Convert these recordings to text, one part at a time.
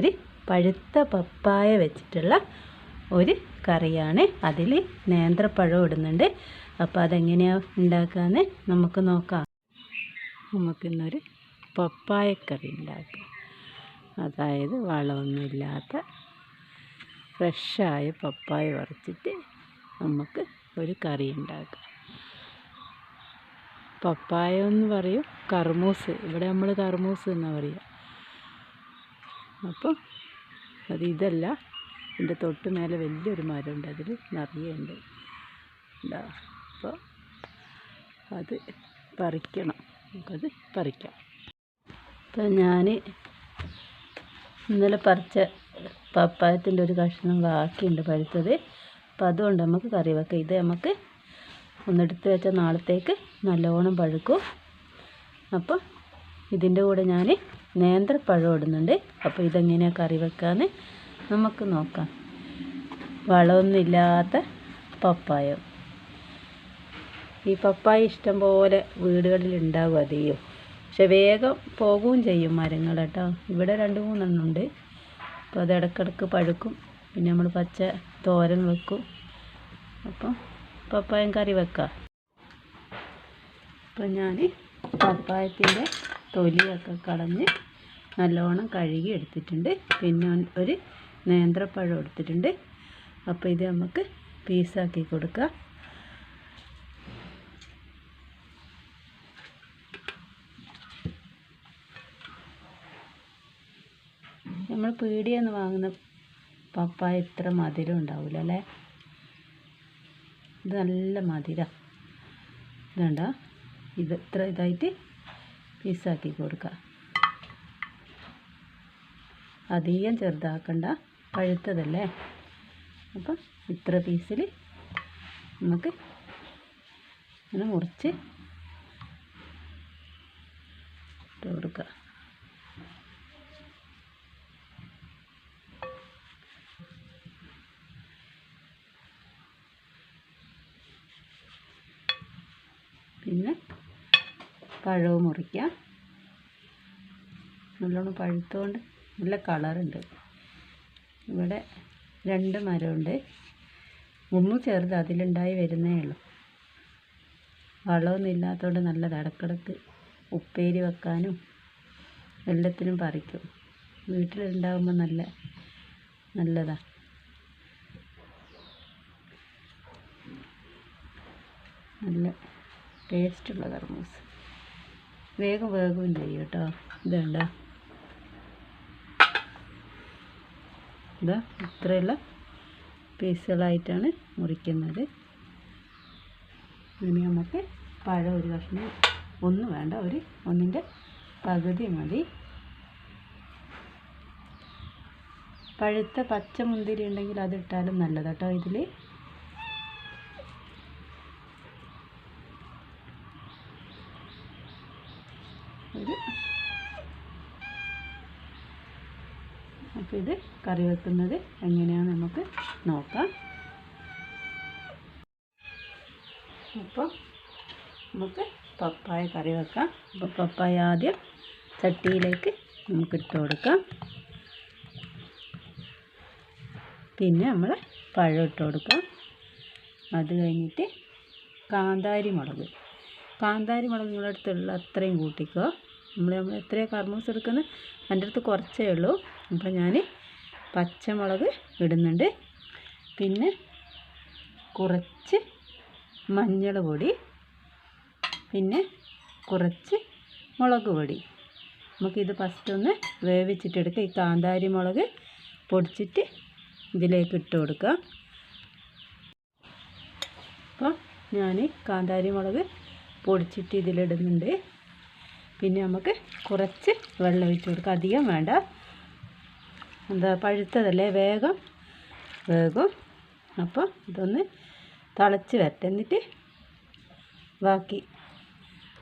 ഒരു പഴുത്ത പപ്പായ വെച്ചിട്ടുള്ള ഒരു കറിയാണ്. അതിൽ നേന്ത്രപ്പഴം ഇടുന്നുണ്ട്. അപ്പോൾ അതെങ്ങനെയാണ് ഉണ്ടാക്കാമെന്ന് നമുക്ക് നോക്കാം. നമുക്കിന്നൊരു പപ്പായക്കറി ഉണ്ടാക്കാം. അതായത് വളമൊന്നുമില്ലാത്ത ഫ്രഷായ പപ്പായ വറച്ചിട്ട് നമുക്ക് ഒരു കറി ഉണ്ടാക്കാം. പപ്പായ എന്ന് പറയും കർമൂസ്. ഇവിടെ നമ്മൾ കർമൂസ് എന്നാണ് പറയുക അപ്പം അത് ഇതല്ല. എന്റെ തൊട്ട് മേലെ വലിയൊരു മരമുണ്ട്. അതിൽ നിറയുണ്ട്. അപ്പോൾ അത് പറിക്കണം. നമുക്കത് പറിക്കാം. അപ്പോൾ ഞാൻ ഇന്നലെ പറിച്ച പപ്പായത്തിന്റെ ഒരു കഷ്ണം ബാക്കിയുണ്ട് പഴുത്തത്. അപ്പം അതുകൊണ്ട് നമുക്ക് കറി വെക്കാം. ഇത് നമുക്ക് ഒന്നെടുത്ത് വെച്ചാൽ നാളത്തേക്ക് നല്ലോണം പഴുക്കും. അപ്പോൾ ഇതിന്റെ കൂടെ ഞാൻ നേന്ത്രപ്പഴം ഇടുന്നുണ്ട്. അപ്പോൾ ഇതെങ്ങനെയാണ് കറി വെക്കാമെന്ന് നമുക്ക് നോക്കാം. വളമൊന്നുമില്ലാത്ത പപ്പായം. ഈ പപ്പായ ഇഷ്ടം പോലെ വീടുകളിൽ ഉണ്ടാവും അതെയോ പക്ഷെ വേഗം പോകുകയും ചെയ്യും മരങ്ങൾ കേട്ടോ. ഇവിടെ രണ്ട് മൂന്നെണ്ണം ഉണ്ട്. അപ്പോൾ അത് ഇടക്കിടക്ക് പഴുക്കും. പിന്നെ നമ്മൾ പച്ച തോരൻ വെക്കും. അപ്പം പപ്പായം കറി വെക്കാം. അപ്പം ഞാൻ പപ്പായത്തിന്റെ തൊലിയൊക്കെ കളഞ്ഞ് നല്ലോണം കഴുകി എടുത്തിട്ടുണ്ട്. പിന്നെ ഒരു നേന്ത്രപ്പഴം എടുത്തിട്ടുണ്ട്. അപ്പോൾ ഇത് നമുക്ക് പീസാക്കി കൊടുക്കാം. നമ്മൾ പീടിയെന്ന് വാങ്ങുന്ന പപ്പായ ഇത്ര മധുരം ഉണ്ടാവില്ല അല്ലേ? ഇത് നല്ല മധുരം. ഇതുണ്ട? ഇത് ഇത്ര ഇതായിട്ട് പീസാക്കി കൊടുക്കുക അധികം ചെറുതാക്കണ്ട. പഴുത്തതല്ലേ? അപ്പം ഇത്ര പീസിൽ നമുക്ക് ഇങ്ങനെ മുറിച്ച് ഇട്ട് കൊടുക്കുക പിന്നെ പഴവും മുറിക്കാം. നല്ലോണം പഴുത്തുകൊണ്ട് നല്ല കളറുണ്ട്. ഇവിടെ രണ്ട് മരമുണ്ട് മുമ്പ് ചെറുത് അതിലുണ്ടായി വരുന്നേ ഉള്ളൂ. വളമൊന്നും ഇല്ലാത്തതുകൊണ്ട് നല്ല ഇടക്കിടക്ക് ഉപ്പേരി വെക്കാനും എല്ലാത്തിനും പറിക്കും. വീട്ടിലുണ്ടാകുമ്പോൾ നല്ല നല്ലതാണ് നല്ല ടേസ്റ്റുള്ള കർമൂസ്. വേഗം വേഗവും ചെയ്യും കേട്ടോ. ഇതല്ല ഇതാ ഇത്രയുള്ള പീസുകളായിട്ടാണ് മുറിക്കുന്നത്. ഇനി നമുക്ക് പഴം ഒരു കഷ്ണം ഒന്നും വേണ്ട ഒരു ഒന്നിന്റെ പകുതി മതി. പഴുത്ത പച്ചമുന്തിരി ഉണ്ടെങ്കിൽ അതിട്ടാലും നല്ലതാട്ടോ ഇതിൽ ഒരു അപ്പോൾ ഇത് കറി വെക്കുന്നത് എങ്ങനെയാണെന്ന് നമുക്ക് നോക്കാം. അപ്പോൾ നമുക്ക് പപ്പായ കറി വെക്കാം. അപ്പോൾ പപ്പായ ആദ്യം ചട്ടിയിലേക്ക് നമുക്ക് ഇട്ട് കൊടുക്കാം. പിന്നെ നമ്മൾ പഴം ഇട്ട് കൊടുക്കാം. അത് കഴിഞ്ഞിട്ട് കാന്താരി മുളക് കാന്താരി മുളക് നിങ്ങളുടെ അടുത്തുള്ള അത്രയും കൂട്ടിക്കോ. നമ്മൾ നമ്മൾ എത്രയാണ് കർമ്മൂസ് എടുക്കുന്നത്? എന്റെ അടുത്ത് കുറച്ചേ ഉള്ളൂ. അപ്പോൾ ഞാൻ പച്ചമുളക് ഇടുന്നുണ്ട്. പിന്നെ കുറച്ച് മഞ്ഞൾ പൊടി. പിന്നെ കുറച്ച് മുളക് പൊടി. നമുക്കിത് ഫസ്റ്റ് ഒന്ന് വേവിച്ചിട്ടെടുക്കാം ഈ കാന്താരി മുളക് പൊടിച്ചിട്ട് ഇതിലേക്ക് ഇട്ട് കൊടുക്കാം. അപ്പോൾ ഞാൻ കാന്താരി മുളക് പൊടിച്ചിട്ട് ഇതിലിടുന്നുണ്ട്. പിന്നെ നമുക്ക് കുറച്ച് വെള്ളം ഒഴിച്ച് കൊടുക്കുക അധികം വേണ്ട. എന്താ പഴുത്തതല്ലേ? വേഗം വേഗം. അപ്പോൾ ഇതൊന്ന് തിളച്ച് വരട്ടെ. എന്നിട്ട് ബാക്കി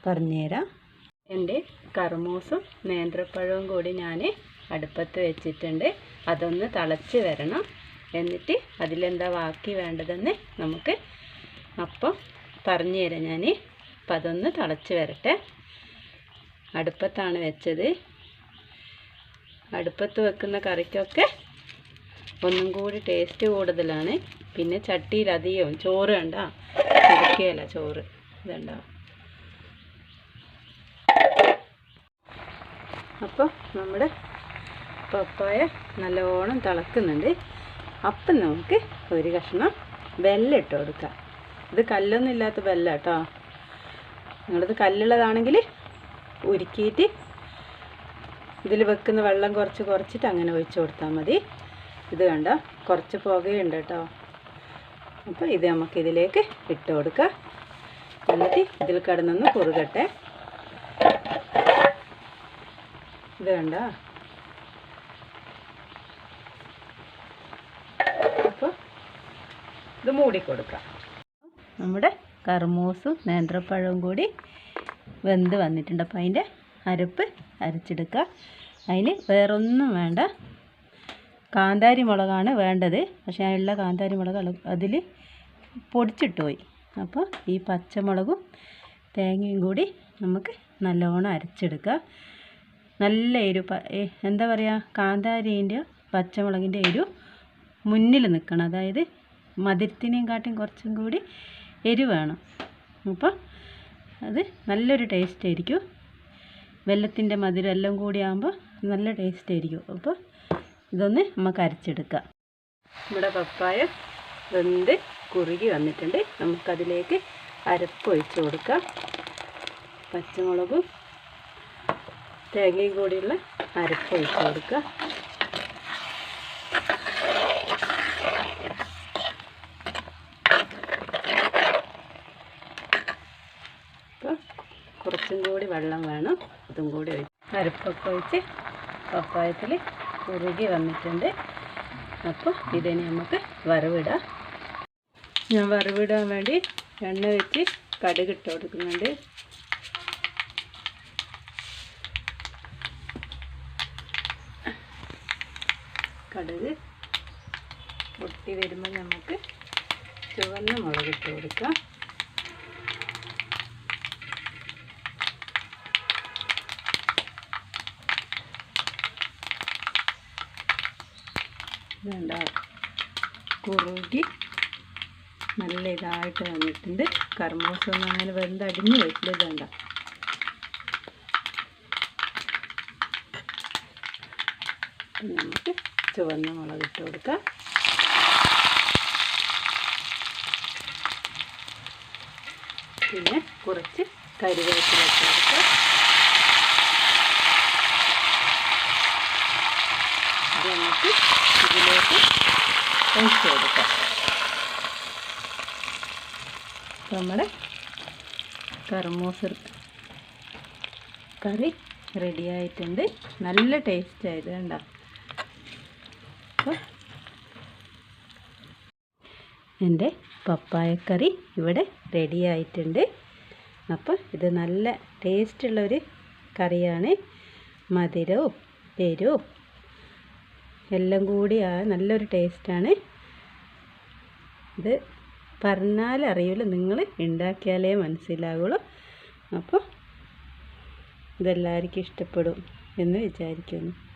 പറഞ്ഞുതരാം. എന്റെ കർമൂസും നേന്ത്രപ്പഴവും കൂടി ഞാൻ അടുപ്പത്ത് വെച്ചിട്ടുണ്ട്. അതൊന്ന് തിളച്ച് വരണം. എന്നിട്ട് അതിലെന്താ ബാക്കി വേണ്ടതെന്ന് നമുക്ക് അപ്പം പറഞ്ഞു തരാം ഞാൻ. അപ്പം അതൊന്ന് തിളച്ച് വരട്ടെ. അടുപ്പത്താണ് വെച്ചത്. അടുപ്പത്ത് വെക്കുന്ന കറിക്കൊക്കെ ഒന്നും കൂടി ടേസ്റ്റ് കൂടുതലാണ്. പിന്നെ ചട്ടിയിൽ അധികം ചോറ് കണ്ട? കുടിക്കുകയല്ല ചോറ്. ഇതുണ്ടോ? അപ്പോൾ നമ്മുടെ പപ്പായ നല്ലോണം തിളക്കുന്നുണ്ട്. അപ്പം നമുക്ക് ഒരു കഷ്ണം വെല്ലം ഇട്ട് കൊടുക്കാം. ഇത് കല്ലൊന്നും ഇല്ലാത്ത വെല്ല കേട്ടോ നിങ്ങളത് കല്ലുള്ളതാണെങ്കിൽ ഉരുക്കിയിട്ട് ഇതിൽ വെക്കുന്ന വെള്ളം കുറച്ച് കുറച്ചിട്ട് അങ്ങനെ ഒഴിച്ച് കൊടുത്താൽ മതി. ഇത് കണ്ട? കുറച്ച് പുകയുണ്ട് കേട്ടോ. അപ്പോൾ ഇത് നമുക്ക് ഇതിലേക്ക് ഇട്ട് കൊടുക്കാം. എന്നിട്ട് ഇതിൽ കിടന്നൊന്ന് കുറുകട്ടെ. ഇത് കണ്ട? അപ്പോൾ ഇത് മൂടിക്കൊടുക്കാം നമ്മുടെ കർമൂസും നേന്ത്രപ്പഴവും കൂടി വെന്ത് വന്നിട്ടുണ്ട്. അപ്പോൾ അതിന്റെ അരപ്പ് അരച്ചെടുക്കുക. അതിന് വേറൊന്നും വേണ്ട. കാന്താരി മുളകാണ് വേണ്ടത്. പക്ഷേ അതിലുള്ള കാന്താരി മുളക് അതിൽ പൊടിച്ചിട്ട് പോയി. അപ്പോൾ ഈ പച്ചമുളകും തേങ്ങയും കൂടി നമുക്ക് നല്ലോണം അരച്ചെടുക്കുക. നല്ല എരു എന്താ പറയുക? കാന്താരീന്റെ പച്ചമുളകിന്റെ എരു മുന്നിൽ നിൽക്കണം. അതായത് മധുരത്തിനെയും കാട്ടിയും കുറച്ചും കൂടി എരിവ് വേണം. അപ്പോൾ അത് നല്ലൊരു ടേസ്റ്റ് ആയിരിക്കും. വെല്ലത്തിന്റെ മധുരം എല്ലാം കൂടി ആകുമ്പോൾ നല്ല ടേസ്റ്റ് ആയിരിക്കും. അപ്പോൾ ഇതൊന്ന് നമുക്ക് അരച്ചെടുക്കാം. നമ്മുടെ പപ്പായ വെന്ത് കുറുകി വന്നിട്ടുണ്ട്. നമുക്കതിലേക്ക് അരപ്പ് ഒഴിച്ച് കൊടുക്കാം. പച്ചമുളകും തേങ്ങയും കൂടിയുള്ള അരപ്പ് ഒഴിച്ച് കൊടുക്കുക അപ്പോൾ കുറച്ചും കൂടി വെള്ളം അതും കൂടി ഒഴിച്ച് അരപ്പൊക്കെ ഒഴിച്ച് പപ്പായത്തിൽ കുറുകി വന്നിട്ടുണ്ട്. അപ്പോൾ ഇതിന് നമുക്ക് വറവിടാം. ഞാൻ വറവിടാൻ വേണ്ടി എണ്ണ വെച്ച് കടുക് ഇട്ട് കൊടുക്കുന്നുണ്ട്. കടുക് പൊട്ടി വരുമ്പോൾ നമുക്ക് ചുവന്ന മുളക് ഇട്ട് കൊടുക്കാം. വേണ്ട കുറുകി നല്ല ഇതായിട്ട് വന്നിട്ടുണ്ട്. കർമ്മൂസൊന്നും അങ്ങനെ വെന്ത് അടിഞ്ഞ് വരില്ല ഇതണ്ട? നമുക്ക് ചുവന്ന മുളക് ഇട്ട് കൊടുക്കാം. പിന്നെ കുറച്ച് കരുവേപ്പില ഇട്ട് കൊടുക്കാം. നമുക്ക് ഇതിലേക്ക് ഒഴിച്ച് കൊടുക്കാം. നമ്മുടെ കർമൂസ കറി റെഡി ആയിട്ടുണ്ട്. നല്ല ടേസ്റ്റ് ആയത് കണ്ടോ. എന്റെ പപ്പായക്കറി ഇവിടെ റെഡി ആയിട്ടുണ്ട്. അപ്പോൾ ഇത് നല്ല ടേസ്റ്റുള്ളൊരു കറിയാണ്. മധുരവും എരിവും എല്ലാം കൂടി ആ നല്ലൊരു ടേസ്റ്റാണ്. ഇത് പറഞ്ഞാൽ അറിയില്ല നിങ്ങൾ ഉണ്ടാക്കിയാലേ മനസ്സിലാവുള്ളൂ. അപ്പോൾ ഇതെല്ലാവർക്കും ഇഷ്ടപ്പെടും എന്ന് വിചാരിക്കുന്നു.